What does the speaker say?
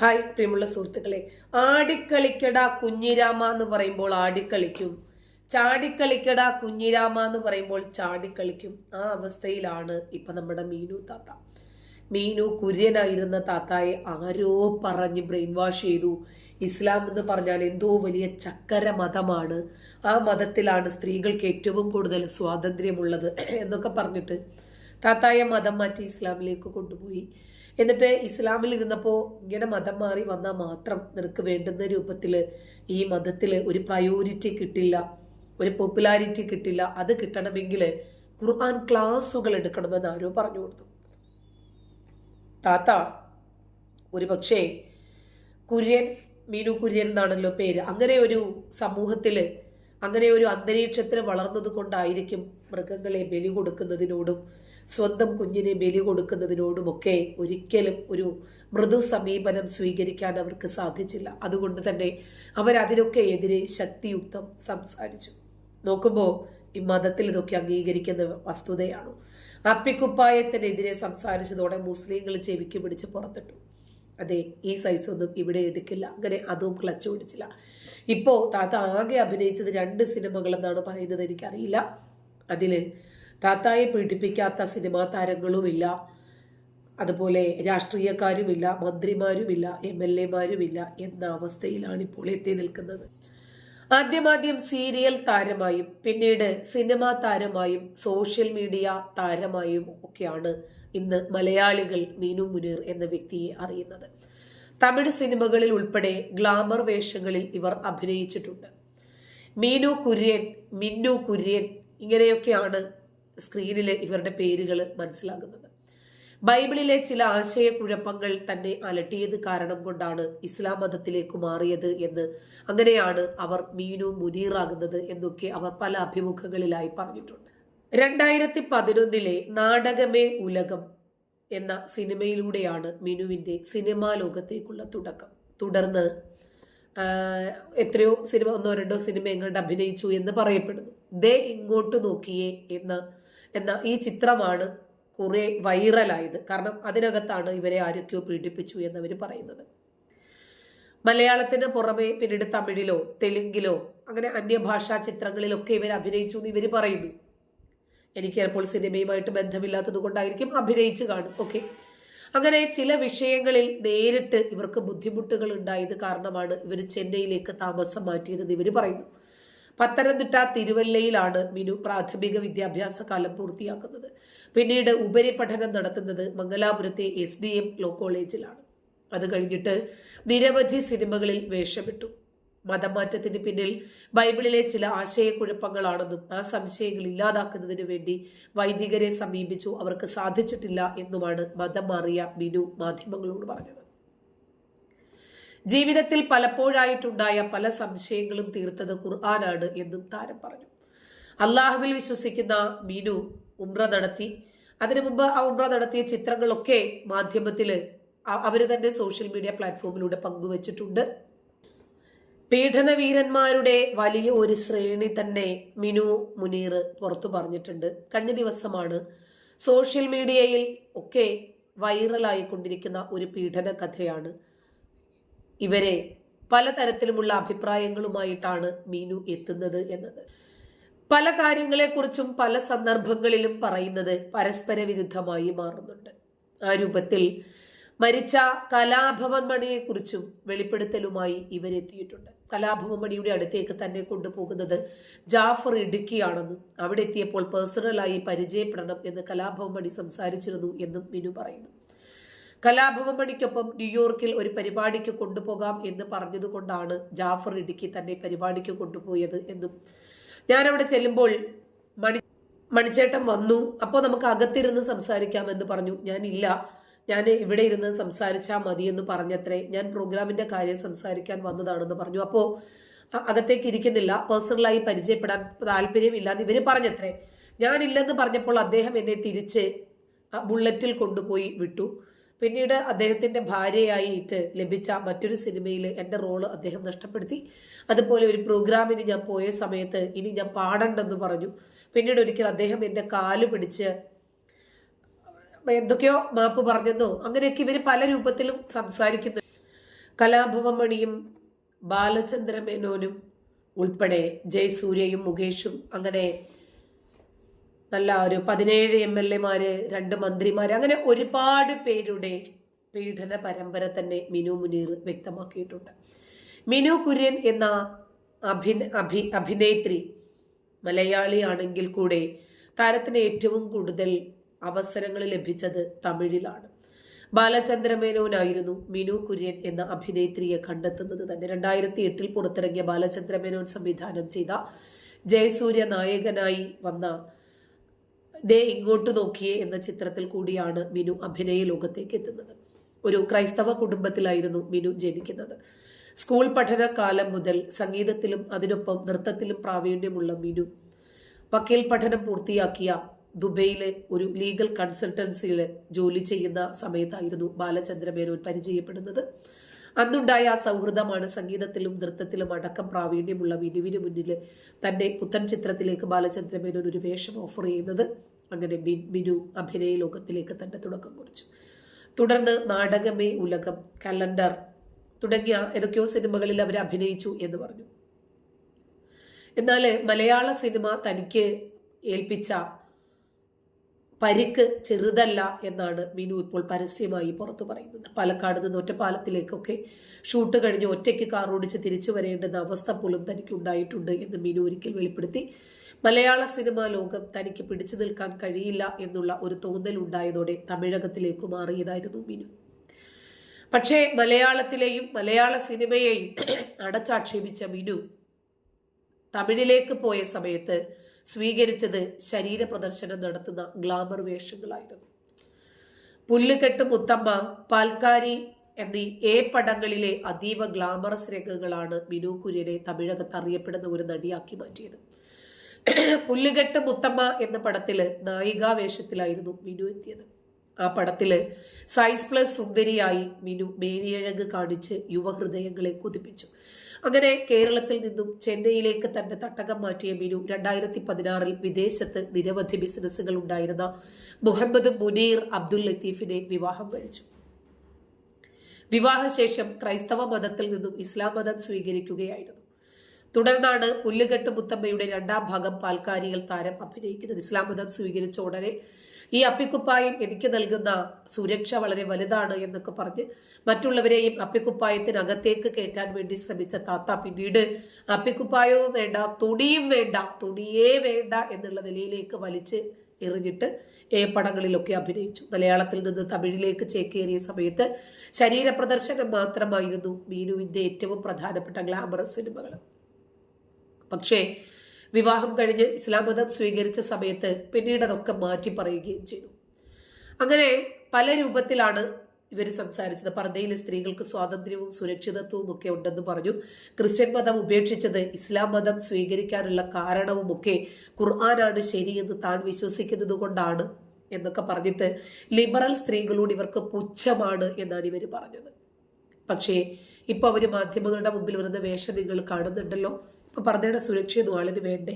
Hi പ്രിയമുള്ള സുഹൃത്തുക്കളെ. ആടിക്കളിക്കട കുഞ്ഞിരാമ എന്ന് പറയുമ്പോൾ ആടിക്കളിക്കും. ചാടിക്കളിക്കട കുഞ്ഞിരാമ എന്ന് പറയുമ്പോൾ ചാടിക്കളിക്കും. ആ അവസ്ഥയിലാണ് ഇപ്പൊ നമ്മുടെ മീനു താത്ത. മീനു കുര്യനായിരുന്ന താത്തായെ ആരോ പറഞ്ഞ് ബ്രെയിൻ വാഷ് ചെയ്തു. ഇസ്ലാം എന്ന് പറഞ്ഞാൽ എന്തോ വലിയ ചക്കര മതമാണ്. ആ മതത്തിലാണ് സ്ത്രീകൾക്ക് ഏറ്റവും കൂടുതൽ സ്വാതന്ത്ര്യമുള്ളത് എന്നൊക്കെ പറഞ്ഞിട്ട് താത്തായെ മതം മാറ്റി ഇസ്ലാമിലേക്ക് കൊണ്ടുപോയി. എന്നിട്ട് ഇസ്ലാമിൽ ഇരുന്നപ്പോൾ ഇങ്ങനെ മതം മാറി വന്നാൽ മാത്രം നിനക്ക് വേണ്ടുന്ന രൂപത്തിൽ ഈ മതത്തിൽ ഒരു പ്രയോറിറ്റി കിട്ടില്ല ഒരു പോപ്പുലാരിറ്റി കിട്ടില്ല അത് കിട്ടണമെങ്കിൽ ഖുർആൻ ക്ലാസ്സുകൾ എടുക്കണമെന്ന് ആരോ പറഞ്ഞു കൊടുത്തു. താത്ത ഒരു പക്ഷേ കുര്യൻ മീനു കുര്യൻ എന്നാണല്ലോ പേര്. അങ്ങനെ ഒരു സമൂഹത്തിൽ അങ്ങനെ ഒരു അന്തരീക്ഷത്തിൽ വളർന്നത് കൊണ്ടായിരിക്കും മൃഗങ്ങളെ ബലി കൊടുക്കുന്നതിനോടും സ്വന്തം കുഞ്ഞിനെ ബലി കൊടുക്കുന്നതിനോടുമൊക്കെ ഒരിക്കലും ഒരു മൃദു സമീപനം സ്വീകരിക്കാൻ അവർക്ക് സാധിച്ചില്ല. അതുകൊണ്ട് തന്നെ അവരതിനൊക്കെ എതിരെ ശക്തിയുക്തം സംസാരിച്ചു. നോക്കുമ്പോൾ ഈ മതത്തിൽ ഇതൊക്കെ അംഗീകരിക്കുന്ന വസ്തുതയാണ്. അപ്പിക്കുപ്പായത്തിനെതിരെ സംസാരിച്ചതോടെ മുസ്ലിങ്ങൾ ചെവിക്ക് പിടിച്ച് പുറത്തിട്ടു അതെ ഈ സൈസ് ഒന്നും ഇവിടെ എടുക്കില്ല. അങ്ങനെ അതും ക്ലച്ച് പിടിച്ചില്ല. ഇപ്പോൾ താത്ത ആകെ അഭിനയിച്ചത് രണ്ട് സിനിമകളെന്നാണ് പറയുന്നത് എനിക്കറിയില്ല. അതിൽ താത്തായെ പീഡിപ്പിക്കാത്ത സിനിമാ താരങ്ങളുമില്ല. അതുപോലെ രാഷ്ട്രീയക്കാരുമില്ല മന്ത്രിമാരുമില്ല എം എൽ എമാരുമില്ല എന്ന അവസ്ഥയിലാണ് ഇപ്പോൾ എത്തി നിൽക്കുന്നത്. ആദ്യമാദ്യം സീരിയൽ താരമായും പിന്നീട് സിനിമാ താരമായും സോഷ്യൽ മീഡിയ താരമായും ഒക്കെയാണ് ഇന്ന് മലയാളികൾ മീനു മുനീർ എന്ന വ്യക്തിയെ അറിയുന്നത്. തമിഴ് സിനിമകളിൽ ഉൾപ്പെടെ ഗ്ലാമർ വേഷങ്ങളിൽ ഇവർ അഭിനയിച്ചിട്ടുണ്ട്. മീനു കുര്യൻ മിന്നു കുര്യൻ ഇങ്ങനെയൊക്കെയാണ് സ്ക്രീനിൽ ഇവരുടെ പേരുകൾ മനസ്സിലാകുന്നത്. ബൈബിളിലെ ചില ആശയക്കുഴപ്പങ്ങൾ തന്നെ അലട്ടിയത് കാരണം കൊണ്ടാണ് ഇസ്ലാം മതത്തിലേക്ക് മാറിയത് എന്ന് അങ്ങനെയാണ് അവർ മീനു മുനീറാകുന്നത് എന്നൊക്കെ അവർ പല അഭിമുഖങ്ങളിലായി പറഞ്ഞിട്ടുണ്ട്. രണ്ടായിരത്തി പതിനൊന്നിലെ നാടകമേ ഉലകം എന്ന സിനിമയിലൂടെയാണ് മിനുവിന്റെ സിനിമാ ലോകത്തേക്കുള്ള തുടക്കം. തുടർന്ന് എത്രയോ സിനിമ ഒന്നോ രണ്ടോ സിനിമ എങ്ങോട്ട് അഭിനയിച്ചു എന്ന് പറയപ്പെടുന്നു. ദേ ഇങ്ങോട്ട് നോക്കിയേ എന്ന എന്ന ഈ ചിത്രമാണ് കുറേ വൈറലായത്. കാരണം അതിനകത്താണ് ഇവരെ ആരൊക്കെയോ പീഡിപ്പിച്ചു എന്നവർ പറയുന്നത്. മലയാളത്തിന് പുറമെ പിന്നീട് തമിഴിലോ തെലുങ്കിലോ അങ്ങനെ അന്യഭാഷാ ചിത്രങ്ങളിലൊക്കെ ഇവർ അഭിനയിച്ചു എന്ന് ഇവർ പറയുന്നു. എനിക്ക് ചിലപ്പോൾ സിനിമയുമായിട്ട് ബന്ധമില്ലാത്തത് കൊണ്ടായിരിക്കും അഭിനയിച്ചു കാണും. ഓക്കെ. അങ്ങനെ ചില വിഷയങ്ങളിൽ നേരിട്ട് ഇവർക്ക് ബുദ്ധിമുട്ടുകൾ ഉണ്ടായത് കാരണമാണ് ഇവർ ചെന്നൈയിലേക്ക് താമസം മാറ്റിയതെന്ന് ഇവർ പറയുന്നു. പത്തനംതിട്ട തിരുവല്ലയിലാണ് മിനു പ്രാഥമിക വിദ്യാഭ്യാസ കാലം പൂർത്തിയാക്കുന്നത്. പിന്നീട് ഉപരിപഠനം നടത്തുന്നത് മംഗലാപുരത്തെ എസ് ഡി എം ലോ കോളേജിലാണ്. അത് കഴിഞ്ഞിട്ട് നിരവധി സിനിമകളിൽ വേഷമിട്ടു. മതമാറ്റത്തിന് പിന്നിൽ ബൈബിളിലെ ചില ആശയക്കുഴപ്പങ്ങളാണെന്നും ആ സംശയങ്ങൾ ഇല്ലാതാക്കുന്നതിന് വേണ്ടി വൈദികരെ സമീപിച്ചു അവർക്ക് സാധിച്ചിട്ടില്ല എന്നുമാണ് മതം മാറിയ മിനു മാധ്യമങ്ങളോട് പറഞ്ഞത്. ജീവിതത്തിൽ പലപ്പോഴായിട്ടുണ്ടായ പല സംശയങ്ങളും തീർത്തത് ഖുർആനാണ് എന്നും താരം പറഞ്ഞു. അള്ളാഹുവിൽ വിശ്വസിക്കുന്ന മീനു ഉംറ നടത്തി. അതിനു മുമ്പ് ആ ഉംറ നടത്തിയ ചിത്രങ്ങളൊക്കെ മാധ്യമത്തിൽ അവർ തന്നെ സോഷ്യൽ മീഡിയ പ്ലാറ്റ്ഫോമിലൂടെ പങ്കുവച്ചിട്ടുണ്ട്. പീഡനവീരന്മാരുടെ വലിയ ഒരു ശ്രേണി തന്നെ മിനു മുനീർ പുറത്തു പറഞ്ഞിട്ടുണ്ട്. കഴിഞ്ഞ ദിവസമാണ് സോഷ്യൽ മീഡിയയിൽ ഒക്കെ വൈറലായിക്കൊണ്ടിരിക്കുന്ന ഒരു പീഡന കഥയാണ് ഇവരെ പലതരത്തിലുമുള്ള അഭിപ്രായങ്ങളുമായിട്ടാണ് മീനു എത്തുന്നത് എന്നത്. പല കാര്യങ്ങളെക്കുറിച്ചും പല സന്ദർഭങ്ങളിലും പറയുന്നത് പരസ്പര വിരുദ്ധമായി മാറുന്നുണ്ട്. ആ രൂപത്തിൽ മരിച്ച കലാഭവൻ മണിയെക്കുറിച്ചും വെളിപ്പെടുത്തലുമായി ഇവരെത്തിയിട്ടുണ്ട്. കലാഭവൻ മണിയുടെ അടുത്തേക്ക് തന്നെ കൊണ്ടുപോകുന്നത് ജാഫർ ഇടുക്കിയാണെന്നും അവിടെ എത്തിയപ്പോൾ പേഴ്സണലായി പരിചയപ്പെടണം എന്ന് കലാഭവൻ മണി സംസാരിച്ചിരുന്നു എന്നും മിനു പറയുന്നു. കലാഭവൻ മണിക്കൊപ്പം ന്യൂയോർക്കിൽ ഒരു പരിപാടിക്ക് കൊണ്ടുപോകാം എന്ന് പറഞ്ഞതുകൊണ്ടാണ് ജാഫർ ഇടുക്കി തന്നെ പരിപാടിക്ക് കൊണ്ടുപോയത് എന്നും. ഞാൻ അവിടെ ചെല്ലുമ്പോൾ മണി മണിച്ചേട്ടൻ വന്നു. അപ്പോൾ നമുക്ക് അകത്തിരുന്ന് സംസാരിക്കാമെന്ന് പറഞ്ഞു. ഞാനില്ല. ഞാൻ ഇവിടെ ഇരുന്ന് സംസാരിച്ചാൽ മതി എന്ന് പറഞ്ഞത്രേ. ഞാൻ പ്രോഗ്രാമിന്റെ കാര്യം സംസാരിക്കാൻ വന്നതാണെന്ന് പറഞ്ഞു. അപ്പോൾ അകത്തേക്ക് ഇരിക്കുന്നില്ല. പേഴ്സണലായി പരിചയപ്പെടാൻ താല്പര്യമില്ല എന്ന് ഇവർ പറഞ്ഞത്രേ. ഞാനില്ലെന്ന് പറഞ്ഞപ്പോൾ അദ്ദേഹം എന്നെ തിരിച്ച് ബുള്ളറ്റിൽ കൊണ്ടുപോയി വിട്ടു. പിന്നീട് അദ്ദേഹത്തിന്റെ ഭാര്യയായിട്ട് ലഭിച്ച മറ്റൊരു സിനിമയിൽ എന്റെ റോൾ അദ്ദേഹം നഷ്ടപ്പെടുത്തി. അതുപോലെ ഒരു പ്രോഗ്രാമിന് ഞാൻ പോയ സമയത്ത് ഇനി ഞാൻ പാടണ്ടെന്ന് പറഞ്ഞു. പിന്നീട് ഒരിക്കൽ അദ്ദേഹം എന്റെ കാൽ പിടിച്ച് എന്തൊക്കെയോ മാപ്പ് പറഞ്ഞെന്നോ അങ്ങനെയൊക്കെ ഇവർ പല രൂപത്തിലും സംസാരിക്കുന്നു. കലാഭവമണിയും മണിയും ബാലചന്ദ്രമേനോനും ഉൾപ്പെടെ ജയസൂര്യയും മുകേഷും അങ്ങനെ നല്ല ഒരു പതിനേഴ് എം എൽ എമാര് രണ്ട് മന്ത്രിമാര് അങ്ങനെ ഒരുപാട് പേരുടെ പീഡന പരമ്പര തന്നെ മിനു മുനീർ വ്യക്തമാക്കിയിട്ടുണ്ട്. മിനു കുര്യൻ എന്ന അഭി അഭി അഭിനേത്രി മലയാളിയാണെങ്കിൽ കൂടെ താരത്തിന് ഏറ്റവും കൂടുതൽ അവസരങ്ങൾ ലഭിച്ചത് തമിഴിലാണ്. ബാലചന്ദ്രമേനോനായിരുന്നു മിനു കുര്യൻ എന്ന അഭിനേത്രിയെ കണ്ടെത്തുന്നത് തന്നെ. രണ്ടായിരത്തി എട്ടിൽ പുറത്തിറങ്ങിയ ബാലചന്ദ്രമേനോൻ സംവിധാനം ചെയ്ത ജയസൂര്യ നായകനായി വന്ന ദേ ഇങ്ങോട്ട് നോക്കിയേ എന്ന ചിത്രത്തിൽ കൂടിയാണ് മിനു അഭിനയ ലോകത്തേക്ക് എത്തുന്നത്. ഒരു ക്രൈസ്തവ കുടുംബത്തിലായിരുന്നു മിനു ജനിക്കുന്നത്. സ്കൂൾ പഠനകാലം മുതൽ സംഗീതത്തിലും അതിനൊപ്പം നൃത്തത്തിലും പ്രാവീണ്യമുള്ള മിനു വക്കീൽ പഠനം പൂർത്തിയാക്കിയ ദുബൈയിലെ ഒരു ലീഗൽ കൺസൾട്ടൻസിയിൽ ജോലി ചെയ്യുന്ന സമയത്തായിരുന്നു ബാലചന്ദ്രമേനോൻ പരിചയപ്പെടുന്നത്. അന്നുണ്ടായ ആ സൗഹൃദമാണ് സംഗീതത്തിലും നൃത്തത്തിലും അടക്കം പ്രാവീണ്യമുള്ള വിനുവിന് മുന്നിൽ തന്റെ പുത്തൻ ചിത്രത്തിലേക്ക് ബാലചന്ദ്ര മേനോൻ ഒരു വേഷം ഓഫർ ചെയ്യുന്നത്. അങ്ങനെ മിനു അഭിനയ ലോകത്തിലേക്ക് തന്നെ തുടക്കം കുറിച്ചു. തുടർന്ന് നാടകമേ ഉലകം കലണ്ടർ തുടങ്ങിയ ഏതൊക്കെയോ സിനിമകളിൽ അവർ അഭിനയിച്ചു എന്ന് പറഞ്ഞു. എന്നാൽ മലയാള സിനിമ തനിക്ക് ഏൽപ്പിച്ച പരിക്ക് ചെറുതല്ല എന്നാണ് മിനു ഇപ്പോൾ പരസ്യമായി പുറത്തു പറയുന്നത്. പാലക്കാട് നിന്ന് ഒറ്റപ്പാലത്തിലേക്കൊക്കെ ഷൂട്ട് കഴിഞ്ഞ് ഒറ്റയ്ക്ക് കാർ ഓടിച്ച് തിരിച്ചു വരേണ്ടുന്ന അവസ്ഥ പോലും തനിക്ക് ഉണ്ടായിട്ടുണ്ട് എന്ന് മിനു ഒരിക്കൽ വെളിപ്പെടുത്തി. മലയാള സിനിമാ ലോകം തനിക്ക് പിടിച്ചു നിൽക്കാൻ കഴിയില്ല എന്നുള്ള ഒരു തോന്നൽ ഉണ്ടായതോടെ തമിഴകത്തിലേക്ക് മാറിയതായിരുന്നു മിനു പക്ഷേ മലയാളത്തിലെയും മലയാള സിനിമയെയും അടച്ചാക്ഷേപിച്ച മിനു തമിഴിലേക്ക് പോയ സമയത്ത് സ്വീകരിച്ചത് ശരീരപ്രദർശനം നടത്തുന്ന ഗ്ലാമർ വേഷങ്ങളായിരുന്നു. പുല്ലുകെട്ട് മുത്തമ്മ പാൽക്കാരി എന്നീ ഏ പടങ്ങളിലെ അതീവ ഗ്ലാമറസ് രംഗങ്ങളാണ് മിനു കുര്യനെ തമിഴകത്ത് അറിയപ്പെടുന്ന ഒരു നടിയാക്കി മാറ്റിയത്. പുല്ലുകെട്ട് മുത്തമ്മ എന്ന പടത്തിൽ നായികാ വേഷത്തിലായിരുന്നു മിനു എത്തിയത്. ആ പടത്തിൽ സൈസ് പ്ലസ് സുന്ദരിയായി മിനു മേനിയഴക് കാണിച്ച് യുവഹൃദയങ്ങളെ കുതിപ്പിച്ചു. അങ്ങനെ കേരളത്തിൽ നിന്നും ചെന്നൈയിലേക്ക് തന്റെ തട്ടകം മാറ്റിയ മിനു രണ്ടായിരത്തി പതിനാറിൽ വിദേശത്ത് നിരവധി ബിസിനസ്സുകൾ ഉണ്ടായിരുന്ന മുഹമ്മദ് മുനീർ അബ്ദുൽ ലത്തീഫിനെ വിവാഹം കഴിച്ചു. വിവാഹശേഷം ക്രൈസ്തവ മതത്തിൽ നിന്നും ഇസ്ലാം മതം സ്വീകരിക്കുകയായിരുന്നു. തുടർന്നാണ് പുല്ലുകെട്ട് മുത്തമ്മയുടെ രണ്ടാം ഭാഗം പാൽക്കാരികൾ താരം അഭിനയിക്കുന്നത്. ഇസ്ലാം മതം സ്വീകരിച്ച ഉടനെ ഈ അപ്പിക്കുപ്പായം എനിക്ക് നൽകുന്ന സുരക്ഷ വളരെ വലുതാണ് എന്നൊക്കെ പറഞ്ഞ് മറ്റുള്ളവരെയും അപ്പിക്കുപ്പായത്തിനകത്തേക്ക് കയറ്റാൻ വേണ്ടി ശ്രമിച്ച താത്ത പിന്നീട് അപ്പിക്കുപ്പായവും വേണ്ട തുണിയും വേണ്ട തുണിയേ വേണ്ട എന്നുള്ള നിലയിലേക്ക് വലിച്ച് എറിഞ്ഞിട്ട് ഏ പടങ്ങളിലൊക്കെ അഭിനയിച്ചു. മലയാളത്തിൽ നിന്ന് തമിഴിലേക്ക് ചേക്കേറിയ സമയത്ത് ശരീരപ്രദർശനം മാത്രമായിരുന്നു മീനുവിന്റെ ഏറ്റവും പ്രധാനപ്പെട്ട ഗ്ലാമറസ് സിനിമകൾ പക്ഷേ വിവാഹം കഴിഞ്ഞ് ഇസ്ലാം മതം സ്വീകരിച്ച സമയത്ത് പിന്നീട് അതൊക്കെ മാറ്റി പറയുകയും ചെയ്തു. അങ്ങനെ പല രൂപത്തിലാണ് ഇവർ സംസാരിച്ചത്. പർദ്ദയിലെ സ്ത്രീകൾക്ക് സ്വാതന്ത്ര്യവും സുരക്ഷിതത്വവും ഒക്കെ ഉണ്ടെന്ന് പറഞ്ഞു. ക്രിസ്ത്യൻ മതം ഉപേക്ഷിച്ചത് ഇസ്ലാം മതം സ്വീകരിക്കാനുള്ള കാരണവുമൊക്കെ ഖുർആനാണ് ശരിയെന്ന് താൻ വിശ്വസിക്കുന്നത് കൊണ്ടാണ് എന്നൊക്കെ പറഞ്ഞിട്ട് ലിബറൽ സ്ത്രീകളോട് ഇവർക്ക് പുച്ഛമാണ് എന്നാണ് ഇവർ പറഞ്ഞത്. പക്ഷേ ഇപ്പൊ അവർ മാധ്യമങ്ങളുടെ മുമ്പിൽ വരുന്ന വേഷം നിങ്ങൾ കാണുന്നുണ്ടല്ലോ. ഇപ്പൊ പർദ്ദയുടെ സുരക്ഷിതവും വളരെ വേണ്ടേ?